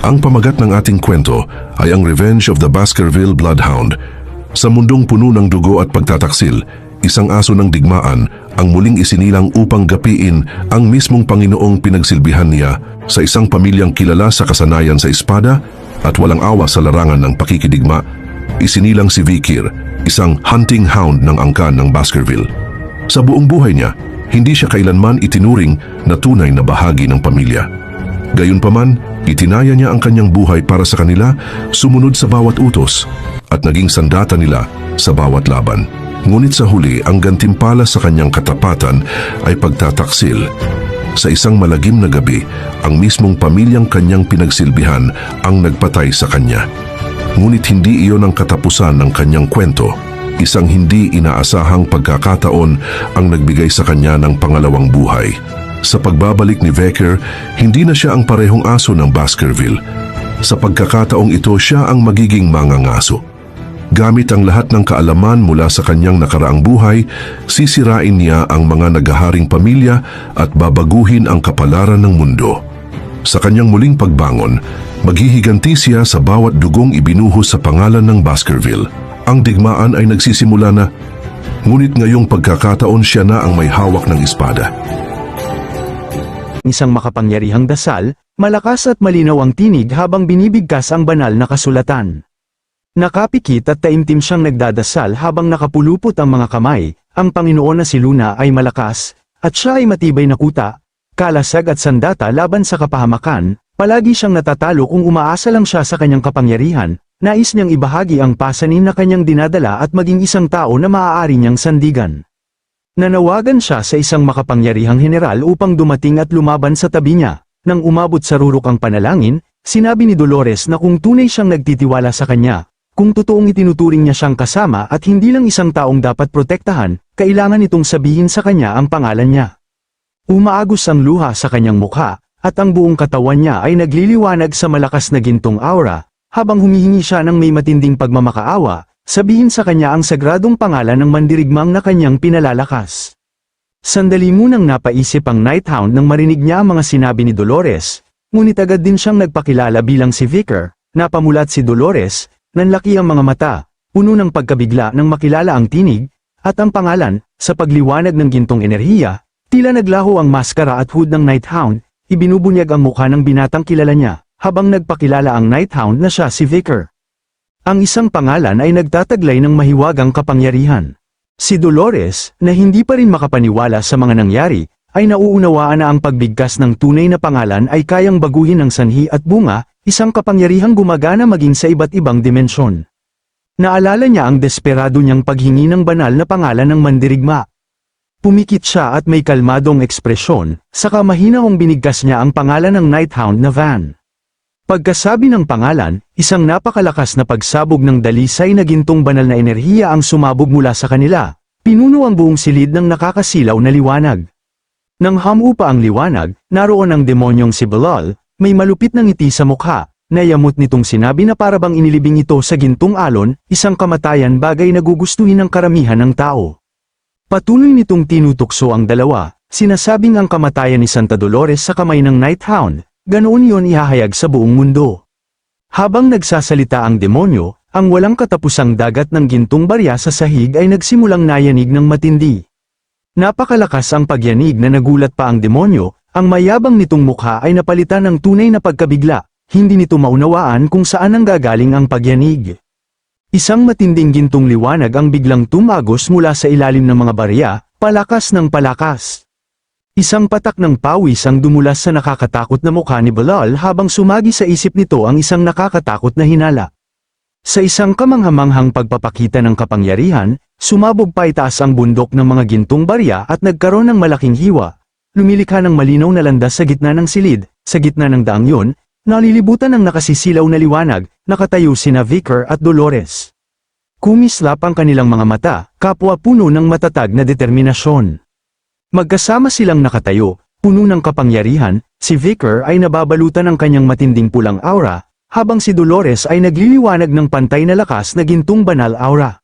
Ang pamagat ng ating kwento ay ang Revenge of the Baskerville Bloodhound. Sa mundong puno ng dugo at pagtataksil, isang aso ng digmaan ang muling isinilang upang gapiin ang mismong Panginoong pinagsilbihan niya sa isang pamilyang kilala sa kasanayan sa espada at walang awa sa larangan ng pakikidigma. Isinilang si Vikir, isang hunting hound ng angkan ng Baskerville. Sa buong buhay niya, hindi siya kailanman itinuring na tunay na bahagi ng pamilya. Gayunpaman, itinaya niya ang kanyang buhay para sa kanila, sumunod sa bawat utos, at naging sandata nila sa bawat laban. Ngunit sa huli, ang gantimpala sa kanyang katapatan ay pagtataksil. Sa isang malagim na gabi, ang mismong pamilyang kanyang pinagsilbihan ang nagpatay sa kanya. Ngunit hindi iyon ang katapusan ng kanyang kwento. Isang hindi inaasahang pagkakataon ang nagbigay sa kanya ng pangalawang buhay. Sa pagbabalik ni Vecker, hindi na siya ang parehong aso ng Baskerville. Sa pagkakataong ito, siya ang magiging mangangaso. Gamit ang lahat ng kaalaman mula sa kanyang nakaraang buhay, sisirain niya ang mga nagaharing pamilya at babaguhin ang kapalaran ng mundo. Sa kanyang muling pagbangon, maghihiganti siya sa bawat dugong ibinuhos sa pangalan ng Baskerville. Ang digmaan ay nagsisimula na, ngunit ngayong pagkakataon siya na ang may hawak ng espada. Isang makapangyarihang dasal, malakas at malinaw ang tinig habang binibigkas ang banal na kasulatan. Nakapikit at taimtim siyang nagdadasal habang nakapulupot ang mga kamay, ang Panginoon na si Luna ay malakas, at siya ay matibay na kuta, kalasag at sandata laban sa kapahamakan, palagi siyang natatalo kung umaasa lang siya sa kanyang kapangyarihan, nais niyang ibahagi ang pasanin na kanyang dinadala at maging isang tao na maaari niyang sandigan. Nanawagan siya sa isang makapangyarihang general upang dumating at lumaban sa tabi niya. Nang umabot sa rurok ang panalangin, sinabi ni Dolores na kung tunay siyang nagtitiwala sa kanya, kung totoong itinuturing niya siyang kasama at hindi lang isang taong dapat protektahan, kailangan itong sabihin sa kanya ang pangalan niya. Umaagos ang luha sa kanyang mukha, at ang buong katawan niya ay nagliliwanag sa malakas na gintong aura, habang humihingi siya ng may matinding pagmamakaawa, sabihin sa kanya ang sagradong pangalan ng mandirigmang na kanyang pinalalakas. Sandali munang napaisip ang Nighthound nang marinig niya ang mga sinabi ni Dolores, ngunit agad din siyang nagpakilala bilang si Vicar, napamulat si Dolores, nanlaki ang mga mata, puno ng pagkabigla nang makilala ang tinig, at ang pangalan, sa pagliwanag ng gintong enerhiya, tila naglaho ang maskara at hood ng Nighthound, ibinubunyag ang mukha ng binatang kilala niya, habang nagpakilala ang Nighthound na siya si Vicar. Ang isang pangalan ay nagtataglay ng mahiwagang kapangyarihan. Si Dolores, na hindi pa rin makapaniwala sa mga nangyari, ay nauunawaan na ang pagbigkas ng tunay na pangalan ay kayang baguhin ng sanhi at bunga, isang kapangyarihang gumagana maging sa iba't ibang dimensyon. Naalala niya ang desperado niyang paghingi ng banal na pangalan ng mandirigma. Pumikit siya at may kalmadong ekspresyon, saka mahinahong binigkas niya ang pangalan ng Nighthound na Van. Pagkasabi ng pangalan, isang napakalakas na pagsabog ng dalisay na gintong banal na enerhiya ang sumabog mula sa kanila, pinuno ang buong silid ng nakakasilaw na liwanag. Nang hamupa ang liwanag, naroon ang demonyong si Belal, may malupit na ngiti sa mukha, nayamot nitong sinabi na parabang inilibing ito sa gintong alon, isang kamatayan bagay na gugustuhin ng karamihan ng tao. Patuloy nitong tinutukso ang dalawa, sinasabing ang kamatayan ni Santa Dolores sa kamay ng Nighthound, Ganoon yon ihahayag sa buong mundo. Habang nagsasalita ang demonyo, ang walang katapusang dagat ng gintong barya sa sahig ay nagsimulang nayanig ng matindi. Napakalakas ang pagyanig na nagulat pa ang demonyo, ang mayabang nitong mukha ay napalitan ng tunay na pagkabigla, hindi nito maunawaan kung saan ang gagaling ang pagyanig. Isang matinding gintong liwanag ang biglang tumagos mula sa ilalim ng mga barya, palakas ng palakas. Isang patak ng pawis ang dumulas sa nakakatakot na mukha ni Balal habang sumagi sa isip nito ang isang nakakatakot na hinala. Sa isang kamanghamanghang pagpapakita ng kapangyarihan, sumabog pa itaas ang bundok ng mga gintong barya at nagkaroon ng malaking hiwa. Lumilikha ng malinaw na landas sa gitna ng silid, sa gitna ng daang yun, nalilibutan ng nakasisilaw na liwanag, nakatayo sina Vicar at Dolores. Kumislap ang kanilang mga mata, kapwa puno ng matatag na determinasyon. Magkasama silang nakatayo, puno ng kapangyarihan, si Vicar ay nababalutan ng kanyang matinding pulang aura, habang si Dolores ay nagliliwanag ng pantay na lakas na gintong banal aura.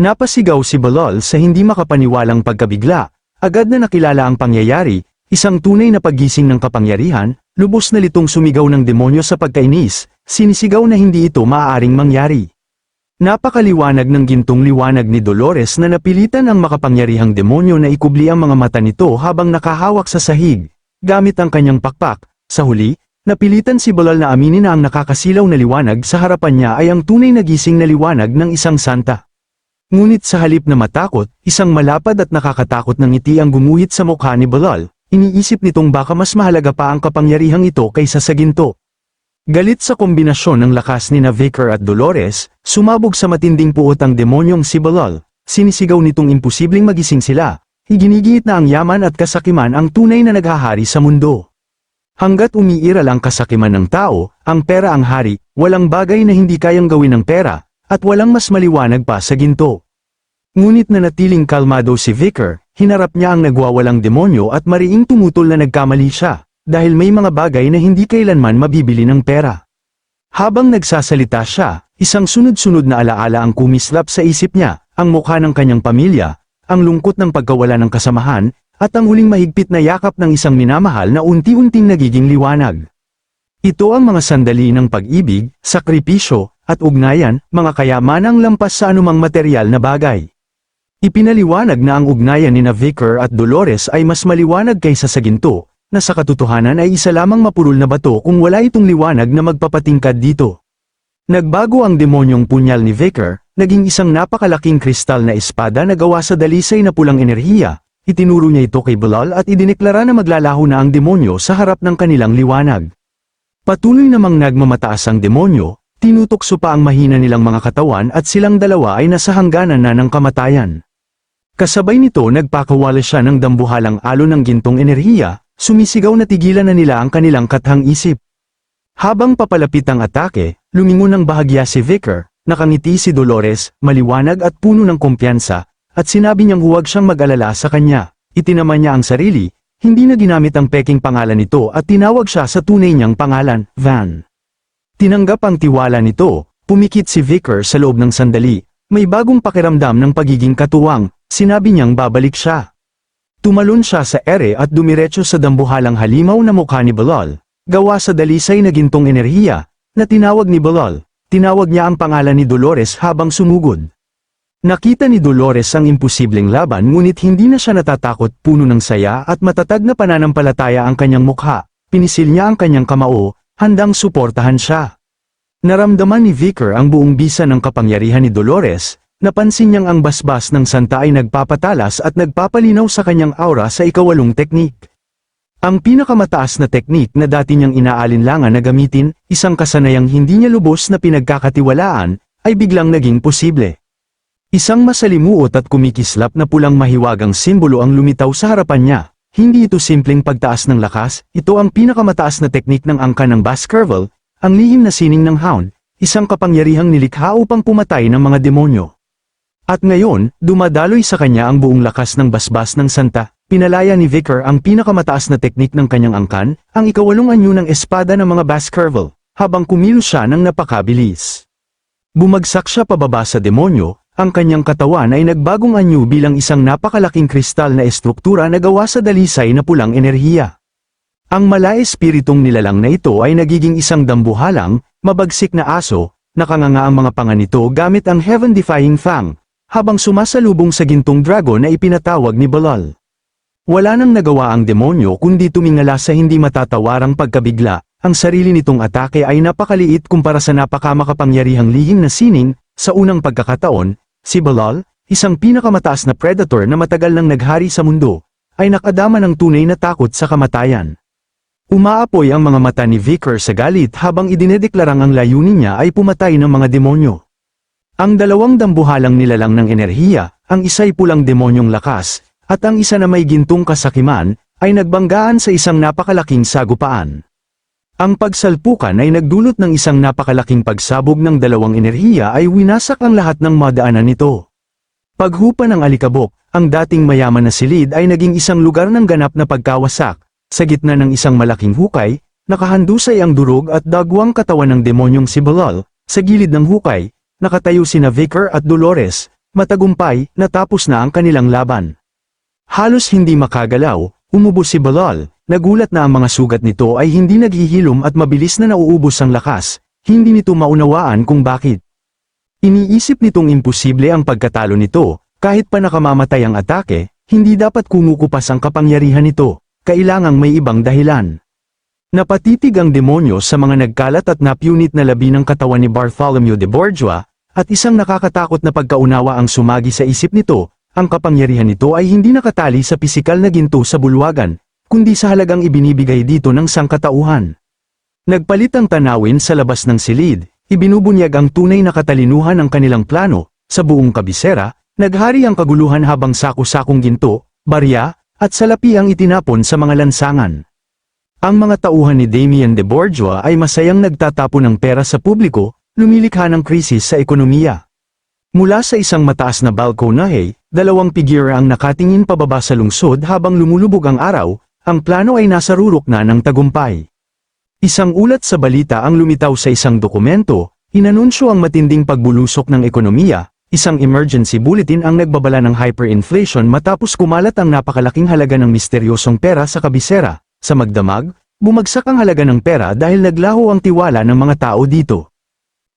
Napasigaw si Balol sa hindi makapaniwalang pagkabigla, agad na nakilala ang pangyayari, isang tunay na paggising ng kapangyarihan, lubos na litong sumigaw ng demonyo sa pagkainis, sinisigaw na hindi ito maaaring mangyari. Napakaliwanag ng gintong liwanag ni Dolores na napilitan ang makapangyarihang demonyo na ikubli ang mga mata nito habang nakahawak sa sahig, gamit ang kanyang pakpak. Sa huli, napilitan si Balal na aminin na ang nakakasilaw na liwanag sa harapan niya ay ang tunay na gising na liwanag ng isang santa. Ngunit sa halip na matakot, isang malapad at nakakatakot na ngiti ang gumuhit sa mukha ni Balal, iniisip nitong baka mas mahalaga pa ang kapangyarihang ito kaysa sa ginto. Galit sa kombinasyon ng lakas ni na Vicar at Dolores, sumabog sa matinding puot ang demonyong si Balal, sinisigaw nitong imposibleng magising sila, iginigit na ang yaman at kasakiman ang tunay na naghahari sa mundo. Hanggat umiiral ang kasakiman ng tao, ang pera ang hari, walang bagay na hindi kayang gawin ng pera, at walang mas maliwanag pa sa ginto. Ngunit nanatiling kalmado si Vicar, hinarap niya ang nagwawalang demonyo at mariing tumutol na nagkamali siya, dahil may mga bagay na hindi kailanman mabibili ng pera. Habang nagsasalita siya, isang sunod-sunod na alaala ang kumislap sa isip niya, ang mukha ng kanyang pamilya, ang lungkot ng pagkawala ng kasamahan, at ang huling mahigpit na yakap ng isang minamahal na unti-unting nagiging liwanag. Ito ang mga sandali ng pag-ibig, sakripisyo, at ugnayan, mga kayamanang lampas sa anumang material na bagay. Ipinaliwanag na ang ugnayan ni na Vicar at Dolores ay mas maliwanag kaysa sa ginto, na sa katotohanan ay isa lamang mapurol na bato kung wala itong liwanag na magpapatingkad dito. Nagbago ang demonyong punyal ni Vicar, naging isang napakalaking kristal na espada na gawa sa dalisay na pulang enerhiya, itinuro niya ito kay Bilal at idineklara na maglalaho na ang demonyo sa harap ng kanilang liwanag. Patuloy namang nagmamataas ang demonyo, tinutokso pa ang mahina nilang mga katawan at silang dalawa ay nasa hangganan na ng kamatayan. Kasabay nito nagpakawala siya ng dambuhalang alon ng gintong enerhiya, sumisigaw na tigilan na nila ang kanilang kathang isip. Habang papalapit ang atake, lumingon ng bahagya si Vicar, nakangiti si Dolores, maliwanag at puno ng kumpiyansa, at sinabi niyang huwag siyang mag-alala sa kanya. Itinaman niya ang sarili, hindi na ginamit ang peking pangalan nito at tinawag siya sa tunay niyang pangalan, Van. Tinanggap ang tiwala nito, pumikit si Vicar sa loob ng sandali, may bagong pakiramdam ng pagiging katuwang, sinabi niyang babalik siya. Tumalon siya sa ere at dumiretso sa dambuhalang halimaw na mukha ni Balal, gawa sa dalisay na gintong enerhiya, na tinawag ni Balal, tinawag niya ang pangalan ni Dolores habang sumugod. Nakita ni Dolores ang imposibleng laban ngunit hindi na siya natatakot puno ng saya at matatag na pananampalataya ang kanyang mukha, pinisil niya ang kanyang kamao, handang suportahan siya. Naramdaman ni Vicar ang buong bisa ng kapangyarihan ni Dolores, napansin niyang ang basbas ng santa ay nagpapatalas at nagpapalinaw sa kanyang aura sa ikawalong teknik. Ang pinakamataas na teknik na dati niyang inaalinlangan na gamitin, isang kasanayang hindi niya lubos na pinagkakatiwalaan, ay biglang naging posible. Isang masalimuot at kumikislap na pulang mahiwagang simbolo ang lumitaw sa harapan niya. Hindi ito simpleng pagtaas ng lakas, ito ang pinakamataas na teknik ng angka ng Baskerville, ang lihim na sining ng hound, isang kapangyarihang nilikha upang pumatay ng mga demonyo. At ngayon, dumadaloy sa kanya ang buong lakas ng basbas ng santa, pinalaya ni Vicar ang pinakamataas na teknik ng kanyang angkan, ang ikawalong anyo ng espada ng mga Baskerville, habang kumilos siya ng napakabilis. Bumagsak siya pababa sa demonyo, ang kanyang katawan ay nagbagong anyo bilang isang napakalaking kristal na estruktura na gawa sa dalisay na pulang enerhiya. Ang mala espiritong nilalang na ito ay nagiging isang dambuhalang, mabagsik na aso, nakanganga ang mga panga nito gamit ang heaven-defying fang, habang sumasalubong sa gintong dragon na ipinatawag ni Balal. Wala nang nagawa ang demonyo kundi tumingala sa hindi matatawarang pagkabigla, ang sarili nitong atake ay napakaliit kumpara sa napakamakapangyarihang lihim na sining, sa unang pagkakataon, si Balal, isang pinakamataas na predator na matagal nang naghari sa mundo, ay nakadama ng tunay na takot sa kamatayan. Umaapoy ang mga mata ni Vicar sa galit habang idinedeklarang ang layunin niya ay pumatay ng mga demonyo. Ang dalawang dambuhalang nilalang ng enerhiya, ang isa'y pulang demonyong lakas, at ang isa na may gintong kasakiman, ay nagbanggaan sa isang napakalaking sagupaan. Ang pagsalpukan ay nagdulot ng isang napakalaking pagsabog ng dalawang enerhiya ay winasak ang lahat ng madaanan nito. Paghupa ng alikabok, ang dating mayaman na silid ay naging isang lugar ng ganap na pagkawasak, sa gitna ng isang malaking hukay, nakahandusay ang durog at dagwang katawan ng demonyong si Balal, sa gilid ng hukay, nakatayo sina Vicar at Dolores, matagumpay, natapos na ang kanilang laban. Halos hindi makagalaw, umubo si Balal, nagulat na ang mga sugat nito ay hindi naghihilom at mabilis na nauubos ang lakas, hindi nito maunawaan kung bakit. Iniisip nitong imposible ang pagkatalo nito, kahit pa nakamamatay ang atake, hindi dapat kumukupas ang kapangyarihan nito, kailangang may ibang dahilan. Napatitig ang demonyo sa mga nagkalat at napunit na labi ng katawan ni Bartholomew de Borgia, at isang nakakatakot na pagkaunawa ang sumagi sa isip nito, ang kapangyarihan nito ay hindi nakatali sa pisikal na ginto sa bulwagan, kundi sa halagang ibinibigay dito ng sangkatauhan. Nagpalit ang tanawin sa labas ng silid, ibinubunyag ang tunay na katalinuhan ng kanilang plano, sa buong kabisera, naghari ang kaguluhan habang sako-sakong ginto, barya, at salapi ang itinapon sa mga lansangan. Ang mga tauhan ni Damien de Borgia ay masayang nagtatapo ng pera sa publiko, lumilikha ng krisis sa ekonomiya. Mula sa isang mataas na balkonahe, dalawang figure ang nakatingin pababa sa lungsod habang lumulubog ang araw, ang plano ay nasa rurok na ng tagumpay. Isang ulat sa balita ang lumitaw sa isang dokumento, inanunsyo ang matinding pagbulusok ng ekonomiya, isang emergency bulletin ang nagbabala ng hyperinflation matapos kumalat ang napakalaking halaga ng misteryosong pera sa kabisera. Sa magdamag, bumagsak ang halaga ng pera dahil naglaho ang tiwala ng mga tao dito.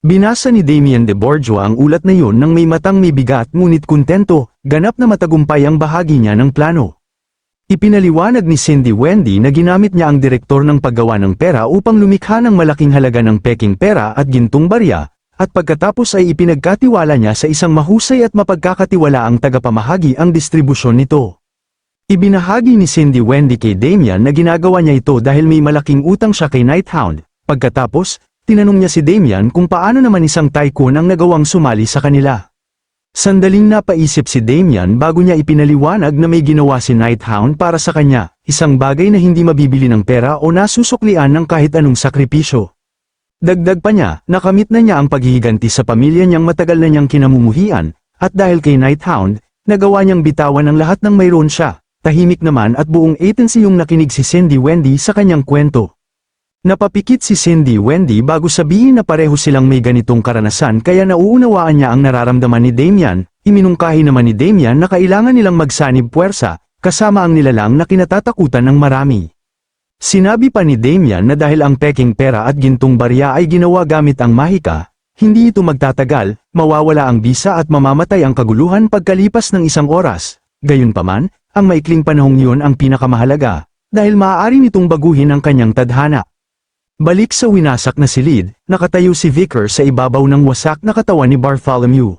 Binasa ni Damien de Borgia ang ulat na yun nang may matang may bigat ngunit kontento, ganap na matagumpay ang bahagi niya ng plano. Ipinaliwanag ni Cindy Wendy na ginamit niya ang direktor ng paggawa ng pera upang lumikha ng malaking halaga ng peking pera at gintong barya, at pagkatapos ay ipinagkatiwala niya sa isang mahusay at mapagkakatiwalaang tagapamahagi ang distribusyon nito. Ibinahagi ni Cindy Wendy kay Damian na ginagawa niya ito dahil may malaking utang siya kay Nighthound, pagkatapos, tinanong niya si Damian kung paano naman isang tycoon ang nagawang sumali sa kanila. Sandaling napaisip si Damian bago niya ipinaliwanag na may ginawa si Nighthound para sa kanya, isang bagay na hindi mabibili ng pera o nasusuklian ng kahit anong sakripisyo. Dagdag pa niya, nakamit na niya ang paghihiganti sa pamilya niyang matagal na niyang kinamumuhian, at dahil kay Nighthound, nagawa niyang bitawan ang lahat ng mayroon siya, tahimik naman at buong agency yung nakinig si Cindy Wendy sa kanyang kwento. Napapikit si Cindy Wendy bago sabihin na pareho silang may ganitong karanasan kaya nauunawaan niya ang nararamdaman ni Damian, iminungkahi naman ni Damian na kailangan nilang magsanib puwersa, kasama ang nilalang na kinatatakutan ng marami. Sinabi pa ni Damian na dahil ang peking pera at gintong barya ay ginawa gamit ang mahika, hindi ito magtatagal, mawawala ang bisa at mamamatay ang kaguluhan pagkalipas ng isang oras. Gayunpaman, ang maikling panahong yun ang pinakamahalaga, dahil maaari nitong baguhin ang kanyang tadhana. Balik sa winasak na silid, nakatayo si Vicar sa ibabaw ng wasak na katawan ni Bartholomew.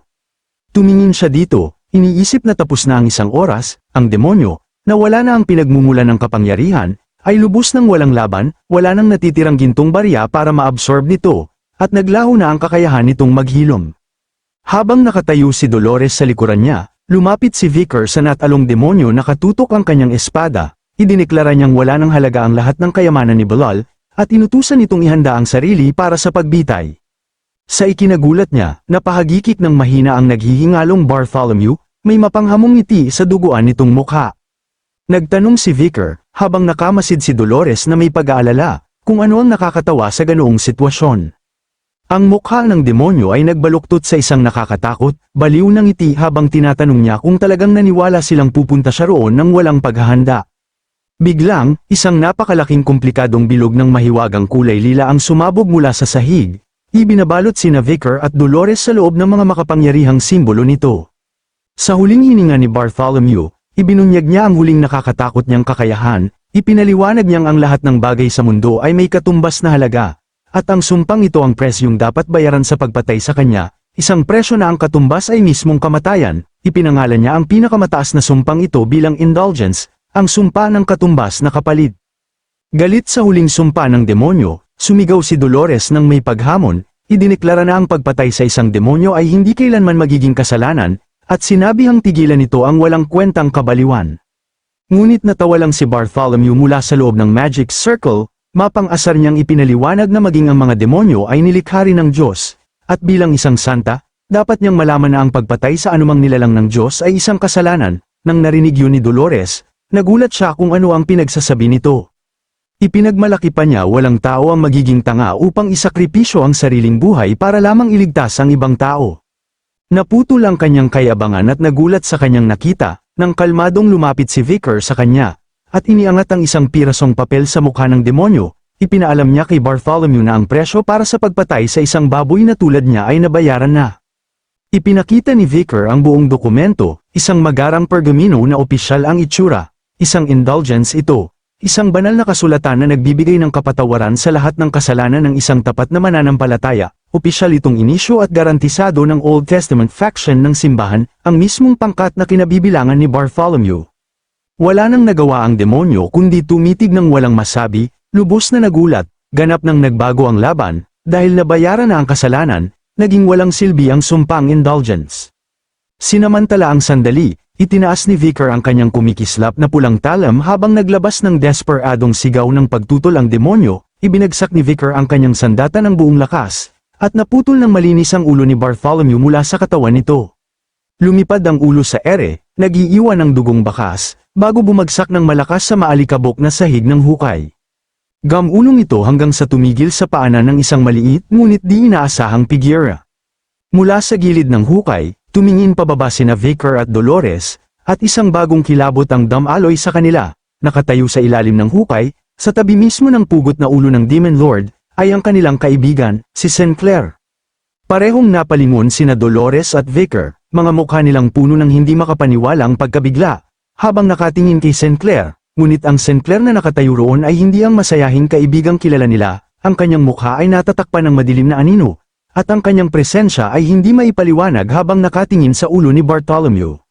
Tumingin siya dito, iniisip na tapos na ang isang oras, ang demonyo, na wala na ang pinagmumula ng kapangyarihan, ay lubos ng walang laban, wala nang natitirang gintong barya para maabsorb nito, at naglaho na ang kakayahan nitong maghilom. Habang nakatayo si Dolores sa likuran niya, lumapit si Vicar sa natalong demonyo na katutok ang kanyang espada, idineklara niyang wala ng halaga ang lahat ng kayamanan ni Balal, at inutusan itong ihanda ang sarili para sa pagbitay. Sa ikinagulat niya, napahagikik ng mahina ang naghihingalong Bartholomew, may mapanghamong ngiti sa duguan nitong mukha. Nagtanong si Vicar, habang nakamasid si Dolores na may pag-aalala, kung ano ang nakakatawa sa ganoong sitwasyon. Ang mukha ng demonyo ay nagbaluktot sa isang nakakatakot, baliw ng ngiti habang tinatanong niya kung talagang naniwala silang pupunta siya roon ng walang paghahanda. Biglang, isang napakalaking komplikadong bilog ng mahiwagang kulay lila ang sumabog mula sa sahig, ibinabalot sina Vicar at Dolores sa loob ng mga makapangyarihang simbolo nito. Sa huling hininga ni Bartholomew, ibinunyag niya ang huling nakakatakot niyang kakayahan, ipinaliwanag niyang ang lahat ng bagay sa mundo ay may katumbas na halaga, at ang sumpang ito ang presyong dapat bayaran sa pagpatay sa kanya, isang presyo na ang katumbas ay mismong kamatayan, ipinangalan niya ang pinakamataas na sumpang ito bilang indulgence, ang sumpa ng katumbas na kapalit. Galit sa huling sumpa ng demonyo, sumigaw si Dolores ng may paghamon, idineklara na ang pagpatay sa isang demonyo ay hindi kailanman magiging kasalanan, at sinabihang tigilan nito ang walang kwentang kabaliwan. Ngunit natawa lang si Bartholomew mula sa loob ng Magic Circle, mapang-asar niyang ipinaliwanag na maging ang mga demonyo ay nilikha ng Diyos, at bilang isang santa, dapat niyang malaman na ang pagpatay sa anumang nilalang ng Diyos ay isang kasalanan, nang narinig yun ni Dolores, nagulat siya kung ano ang pinagsasabi nito. Ipinagmalaki pa niya walang tao ang magiging tanga upang isakripisyo ang sariling buhay para lamang iligtas ang ibang tao. Naputol ang kanyang kayabangan at nagulat sa kanyang nakita, nang kalmadong lumapit si Vicar sa kanya, at iniangat ang isang pirasong papel sa mukha ng demonyo, ipinaalam niya kay Bartholomew na ang presyo para sa pagpatay sa isang baboy na tulad niya ay nabayaran na. Ipinakita ni Vicar ang buong dokumento, isang magarang pergamino na opisyal ang itsura, isang indulgence ito, isang banal na kasulatan na nagbibigay ng kapatawaran sa lahat ng kasalanan ng isang tapat na mananampalataya, opisyal itong inisyo at garantisado ng Old Testament faction ng simbahan, ang mismong pangkat na kinabibilangan ni Bartholomew. Wala nang nagawa ang demonyo kundi tumitig ng walang masabi, lubos na nagulat, ganap nang nagbago ang laban, dahil nabayaran na ang kasalanan, naging walang silbi ang sumpang indulgence. Sinamantala ang sandali, itinaas ni Vicar ang kanyang kumikislap na pulang talam habang naglabas ng desperadong sigaw ng pagtutol ang demonyo, ibinagsak ni Vicar ang kanyang sandata ng buong lakas, at naputol ng malinis ang ulo ni Bartholomew mula sa katawan nito. Lumipad ang ulo sa ere, nagiiwan ng dugong bakas, bago bumagsak ng malakas sa maalikabok na sahig ng hukay. Gamulong ito hanggang sa tumigil sa paanan ng isang maliit ngunit di inaasahang pigyera. Mula sa gilid ng hukay, tumingin pababa sina Vicar at Dolores, at isang bagong kilabot ang damaloy sa kanila, nakatayo sa ilalim ng hukay, sa tabi mismo ng pugot na ulo ng Demon Lord, ay ang kanilang kaibigan, si Sinclair. Parehong napalingon sina Dolores at Vicar, mga mukha nilang puno ng hindi makapaniwalang pagkabigla, habang nakatingin kay Sinclair, ngunit ang Sinclair na nakatayo roon ay hindi ang masayahing kaibigang kilala nila, ang kanyang mukha ay natatakpan ng madilim na anino, at ang kanyang presensya ay hindi maipaliwanag habang nakatingin sa ulo ni Bartholomew.